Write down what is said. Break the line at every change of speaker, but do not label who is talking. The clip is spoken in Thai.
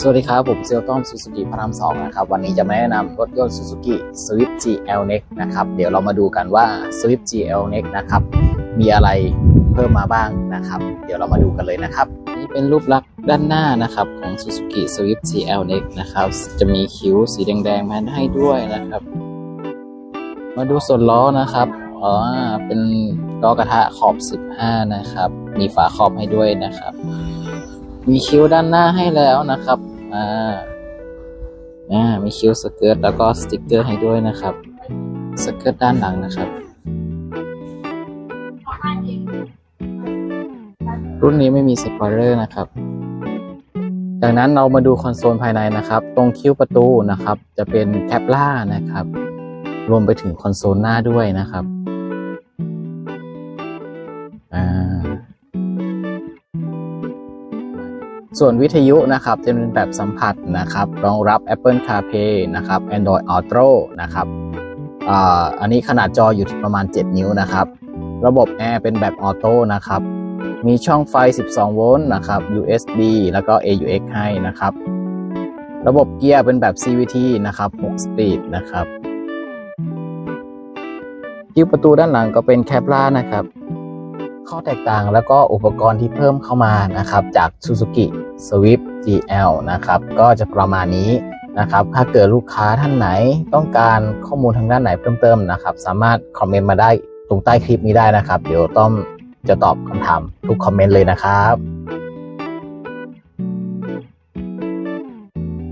สวัสดีครับ ผมเซลต้อมซูซูกิพระรามสองนะครับ วันนี้จะมาแนะนำรถยนต์ซูซูกิ Swift GL Next นะครับ เดี๋ยวเรามาดูกันว่า Swift GL Next นะครับ มีอะไรเพิ่มมาบ้างนะครับ เดี๋ยวเรามาดูกันเลยนะครับ นี่เป็นรูปลักษณ์ด้านหน้านะครับของ Suzuki Swift GL Next นะครับ จะมีคิ้วสีแดงๆมาให้ด้วยนะครับ มาดูส่วนล้อนะครับอ๋อเป็นล้อกระทะขอบ 15 นะครับ มีฝาขอบให้ด้วยนะครับ มีคิ้วด้านหน้าให้แล้วนะครับ อ่า อ่า มีคิ้วสเกิร์ตแล้วก็สติกเกอร์ให้ด้วยนะครับ สเกิร์ตด้านหลังนะครับ รุ่นนี้ไม่มีสปอยเลอร์นะครับ จากนั้นเรามาดูคอนโซลภายในนะครับ ตรงคิ้วประตูนะครับ จะเป็นแคปล่านะครับ รวมไปถึงคอนโซลหน้าด้วยนะครับ ส่วนวิทยุนะครับจะเป็นแบบสัมผัสนะครับรองรับ Apple CarPlay นะครับ Android Auto นะครับอันนี้ขนาดจออยู่ที่ประมาณ 7 นิ้วนะครับ ระบบแอร์เป็นแบบออโต้นะครับ มีช่องไฟ 12 โวลต์นะครับ USB แล้วก็ AUX ให้นะครับ ระบบเกียร์เป็นแบบ CVT นะครับ 6 สปีดนะครับคิ้วประตูด้านหลังก็เป็นแคปล่านะครับ ข้อแตกต่างแล้วก็อุปกรณ์ที่เพิ่มเข้ามานะครับจาก Suzuki Swift GL นะครับก็จะประมาณนี้นะครับถ้าเกิดลูกค้าท่านไหนต้องการข้อมูลทางด้านไหนเพิ่มเติมนะครับ สามารถคอมเมนต์มาได้ตรงใต้คลิปนี้ได้นะครับ เดี๋ยวต้อมจะตอบคำถามทุกคอมเมนต์เลยนะครับ